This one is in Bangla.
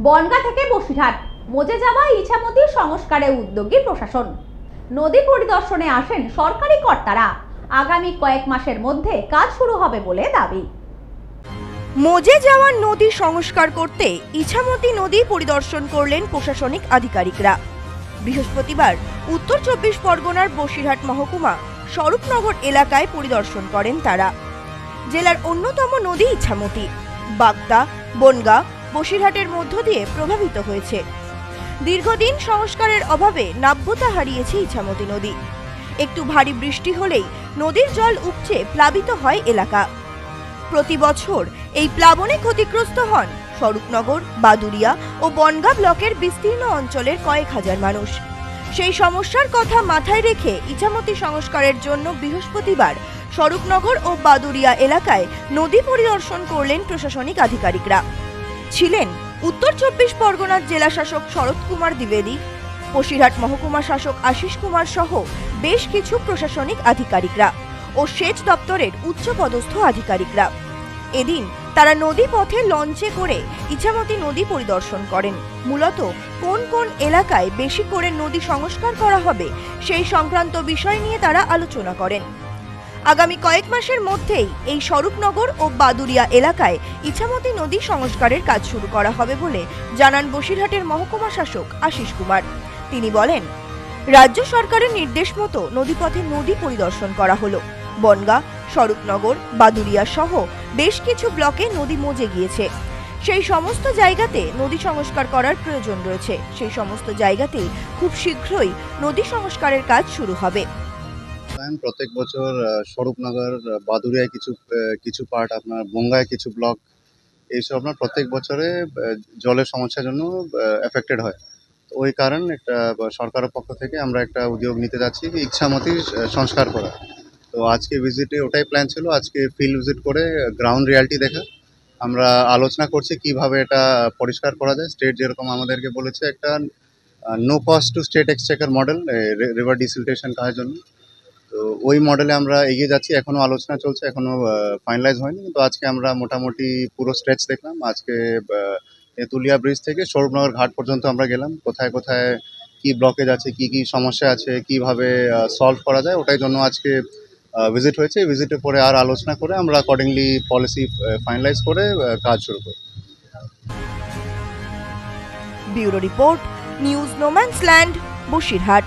বনগা থেকে বসিরহাট। মজে যাওয়া ইছামতি সংস্কারে উদ্যোগী প্রশাসন। নদী পরিদর্শনে আসেন সরকারি কর্তারা। আগামী কয়েক মাসের মধ্যে কাজ শুরু হবে বলে দাবি। মজে যাওয়া নদী সংস্কার করতে ইছামতি নদী পরিদর্শন করলেন প্রশাসনিক আধিকারিকরা। বৃহস্পতিবার উত্তর চব্বিশ পরগনার বসিরহাট মহকুমা স্বরূপনগর এলাকায় পরিদর্শন করেন তারা। জেলার অন্যতম নদী ইছামতি। বাগদা, বনগা বসিরহাটের মধ্য দিয়ে প্রভাবিত হয়েছে। দীর্ঘদিন সংস্কারের অভাবে নাব্যতা হারিয়েছে ইছামতি নদী। একটু ভারী বৃষ্টি হলেই নদীর জল উপচে প্লাবিত হয় এলাকা। প্রতি বছর এই প্লাবনে ক্ষতিগ্রস্ত হন স্বরূপনগর বাদুরিয়া ও বনগা ব্লকের বিস্তীর্ণ অঞ্চলের কয়েক হাজার মানুষ। সেই সমস্যার কথা মাথায় রেখে ইছামতি সংস্কারের জন্য বৃহস্পতিবার স্বরূপনগর ও বাদুরিয়া এলাকায় নদী পরিদর্শন করলেন প্রশাসনিক আধিকারিকরা। ছিলেন উত্তর চব্বিশ পরগনার জেলা শাসক শরৎ কুমার দ্বিবেদী। বসিরহাট মহকুমা শাসক আশিস কুমার সহ বেশ কিছু প্রশাসনিক আধিকারিকরা ও সেচ দপ্তরের উচ্চপদস্থ আধিকারিকরা। এদিন তারা নদী পথে লঞ্চে করে ইছামতি নদী পরিদর্শন করেন। মূলত কোন কোন এলাকায় বেশি করে নদী সংস্কার করা হবে সেই সংক্রান্ত বিষয় নিয়ে তারা আলোচনা করেন। আগামী কয়েক মাসের মধ্যেই এই স্বরূপনগর ও বাদুরিয়া এলাকায় ইছামতি নদী সংস্কারের কাজ শুরু করা হবে বলে জানান বসিরহাটের মহকুমা শাসক আশিস কুমার। তিনি বলেন, রাজ্য সরকারের নির্দেশ মতো নদীপথে নদী পরিদর্শন করা হলো। বনগা, স্বরূপনগর, বাদুরিয়া সহ বেশ কিছু ব্লকে নদী মজে গিয়েছে। সেই সমস্ত জায়গাতে নদী সংস্কার করার প্রয়োজন রয়েছে। সেই সমস্ত জায়গাতেই খুব শীঘ্রই নদী সংস্কারের কাজ শুরু হবে। প্ল্যান প্রত্যেক বছর স্বরূপনগর আহ, বাদুড়িয়ায় কিছু কিছু পার্ট আপনার বঙ্গায় কিছু ব্লক এইসব আপনার প্রত্যেক বছরে জলের সমস্যার জন্য এফেক্টেড হয়। ওই কারণ একটা সরকারের পক্ষ থেকে আমরা একটা উদ্যোগ নিতে যাচ্ছি ইচ্ছামতি সংস্কার করা। তো আজকে ভিজিটে ওটাই প্ল্যান ছিল আজকে ফিল্ড ভিজিট করে গ্রাউন্ড রিয়ালিটি দেখা। আমরা আলোচনা করছি কীভাবে এটা পরিষ্কার করা যায়। স্টেট যেরকম আমাদেরকে বলেছে একটা no cost to state exchequer model river desiltation কাজের জন্য। তো ওই মডেলে আমরা এগিয়ে যাচ্ছি। এখনও আলোচনা চলছে, এখনও ফাইনালাইজ হয়নি। কিন্তু আজকে আমরা মোটামুটি পুরো স্ট্রেচ দেখলাম। আজকে তেঁতুলিয়া ব্রিজ থেকে স্বরূপনগর ঘাট পর্যন্ত আমরা গেলাম। কোথায় কোথায়, কি ব্লকেজ আছে, কি কি সমস্যা আছে, কীভাবে সলভ করা যায়, ওটাই জন্য আজকে ভিজিট হয়েছে। ভিজিটের পরে আর আলোচনা করে আমরা অ্যাকর্ডিংলি পলিসি ফাইনালাইজ করে কাজ শুরু করি। Bureau report, news no man's land Basirhat.